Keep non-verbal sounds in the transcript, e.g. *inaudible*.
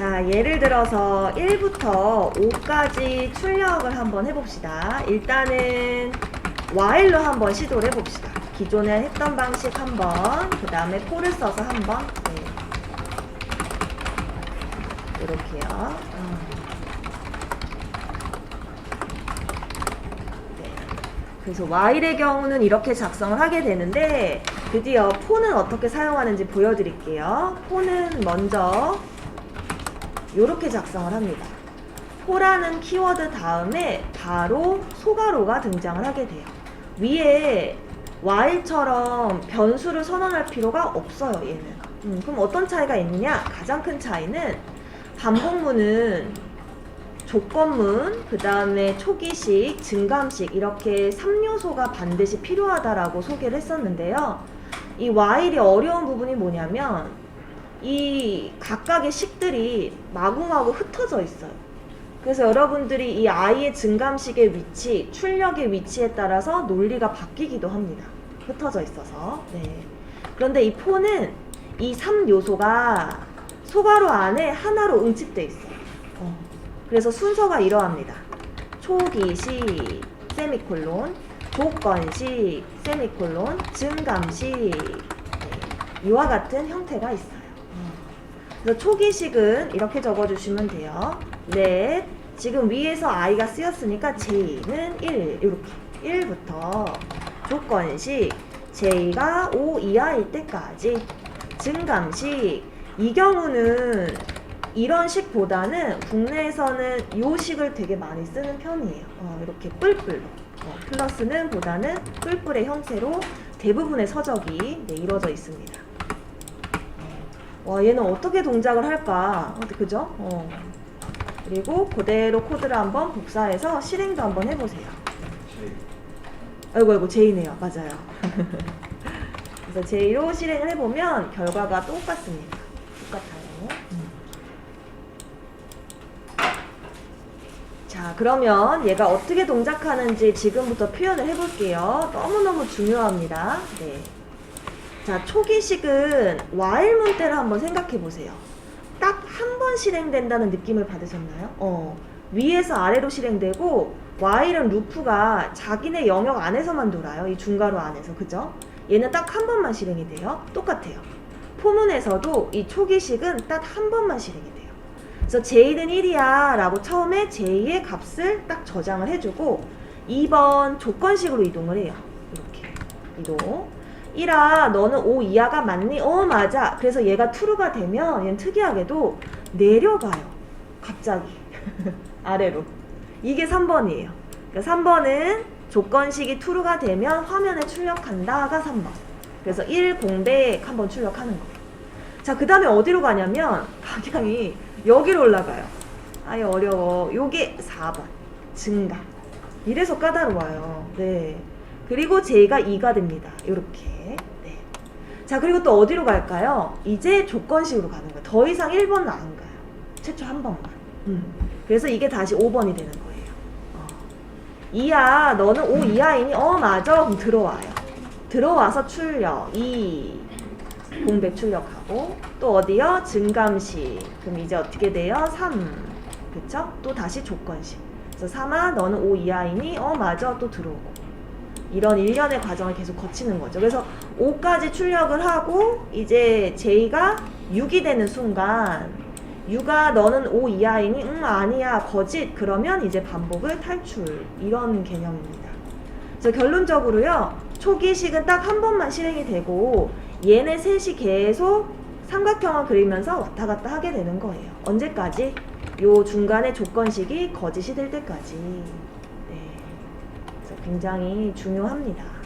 자, 예를 들어서 1부터 5까지 출력을 한번 해봅시다. 일단은 while로 한번 시도를 해봅시다. 기존에 했던 방식 한번, 그 다음에 for를 써서 한번, 네. 이렇게요. 음. 네. 그래서 while의 경우는 이렇게 작성을 하게 되는데 드디어 폰은 어떻게 사용하는지 보여드릴게요. 폰은 먼저 이렇게 작성을 합니다. 포라는 키워드 다음에 바로 소가로가 등장을 하게 돼요. 위에 while처럼 변수를 선언할 필요가 없어요, 얘는. 음, 그럼 어떤 차이가 있느냐? 가장 큰 차이는 반복문은 조건문, 그 다음에 초기식, 증감식 이렇게 3요소가 반드시 필요하다라고 소개를 했었는데요. 이 while이 어려운 부분이 뭐냐면 이 각각의 식들이 마구마구 흩어져 있어요. 그래서 여러분들이 이 i의 증감식의 위치, 출력의 위치에 따라서 논리가 바뀌기도 합니다. 흩어져 있어서. 네. 그런데 이 포는 이 3요소가 소가로 안에 하나로 응집돼 있어요. 어. 그래서 순서가 이러합니다. 초기식, 세미콜론, 조건식, 세미콜론, 증감식. 네. 이와 같은 형태가 있어요. 어. 그래서 초기식은 이렇게 적어주시면 돼요. let 지금 위에서 i가 쓰였으니까 j는 1 이렇게 1부터 조건식 j가 5 이하일 때까지 증감식 이 경우는 이런 식보다는 국내에서는 요 식을 되게 많이 쓰는 편이에요. 어, 이렇게 뿔뿔로 어, 플러스는 보다는 뿔뿔의 형태로 대부분의 서적이 네, 이루어져 있습니다. 와 얘는 어떻게 동작을 할까? 어, 그죠? 어. 그리고 그대로 코드를 한번 복사해서 실행도 한번 해보세요. 아이고 아이고 J네요. 맞아요. *laughs* 그래서 J로 실행을 해보면 결과가 똑같습니다. 똑같아요. 음. 자 그러면 얘가 어떻게 동작하는지 지금부터 표현을 해볼게요. 너무너무 중요합니다. 네. 자, 초기식은 while 문대를 한번 생각해 보세요. 딱 한 번 실행된다는 느낌을 받으셨나요? 어. 위에서 아래로 실행되고 while은 루프가 자기네 영역 안에서만 돌아요. 이 중괄호 안에서. 그죠? 얘는 딱 한 번만 실행이 돼요. 똑같아요. 포문에서도 이 초기식은 딱 한 번만 실행이 돼요. 그래서 j는 1이야 라고 처음에 j의 값을 딱 저장을 해주고 2번 조건식으로 이동을 해요. 이렇게 이동. 1아 너는 5 이하가 맞니? 어 맞아. 그래서 얘가 true가 되면 얘는 특이하게도 내려가요. 갑자기 *laughs* 아래로. 이게 3번이에요. 그러니까 3번은 조건식이 true가 되면 화면에 출력한다가 3번. 그래서 1 공백 한번 출력하는 거예요. 자, 그 다음에 어디로 가냐면 방향이 여기로 올라가요. 아예 어려워. 요게 4번. 증가. 이래서 까다로워요. 네. 그리고 J가 2가 됩니다. 이렇게. 네. 자, 그리고 또 어디로 갈까요? 이제 조건식으로 가는 거예요. 더 이상 1번은 안 가요. 최초 한 번만. 음. 그래서 이게 다시 5번이 되는 거예요. 어. 이야, 너는 5 이하이니? 어, 맞아. 그럼 들어와요. 들어와서 출력. 2. 공백 출력하고. 또 어디요? 증감식. 그럼 이제 어떻게 돼요? 3. 그쵸? 또 다시 조건식. 그래서 3아, 너는 5 이하이니? 어, 맞아. 또 들어오고. 이런 일련의 과정을 계속 거치는 거죠. 그래서 5까지 출력을 하고 이제 J가 6이 되는 순간 6아 너는 5 이하이니? 응 아니야 거짓 그러면 이제 반복을 탈출 이런 개념입니다. 그래서 결론적으로요 초기식은 딱 한 번만 실행이 되고 얘네 셋이 계속 삼각형을 그리면서 왔다 갔다 하게 되는 거예요. 언제까지? 요 중간에 조건식이 거짓이 될 때까지. 굉장히 중요합니다.